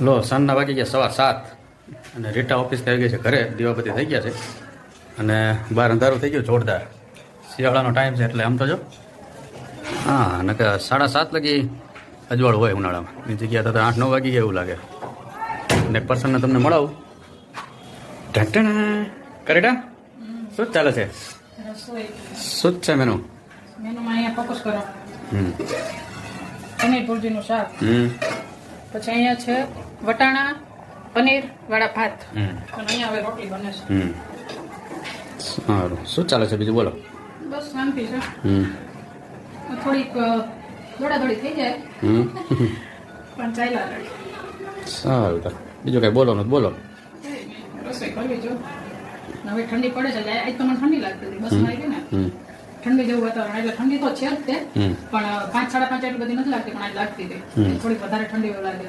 લો સાંજના વાગી ગયા સવાર સાત. અને રીટા ઓફિસ થઈ ગઈ છે ઘરે દીવાબત્તી થઈ ગયા છે. અને બહાર અંધારું થઈ ગયું જોરદાર. શિયાળાનો ટાઈમ છે એટલે આમ તો જો. હા અને કે સાડા સાત લગી અજવાળું હોય ઉનાળામાં. એની જગ્યા તો આઠ નવ વાગી ગયા એવું લાગે. અને એક પર્સનને તમને મળાવું. ઢંટણા કરેટા શું ચાલે છે? શું છે મેનુ હમ. પનીર ભુરજીનું શાક. હમ. પછી અહીંયા છે વટાણા પનીર વાળા ભાત. અને અહીંયા હવે રોટલી બને છે. સારું. શું ચાલે છે બીજું બોલો. બસ શાંતિ છે. થોડીક દોડાદોડી થઈ જાય. પણ ચાલ્યા સારું તો. બીજું કઈ બોલો નથી બોલો. રસોઈ કરવી જો. હવે ઠંડી પડે છે એટલે આજ તો મને ઠંડી લાગતી હતી. બસમાં આવી ને. ઠંડી જેવું વાતાવરણ એટલે ઠંડી તો છે જ તે. પણ પાંચ સાડા પાંચ એટલી બધી નથી લાગતી પણ આજ લાગતી હતી. થોડીક વધારે ઠંડી લાગે.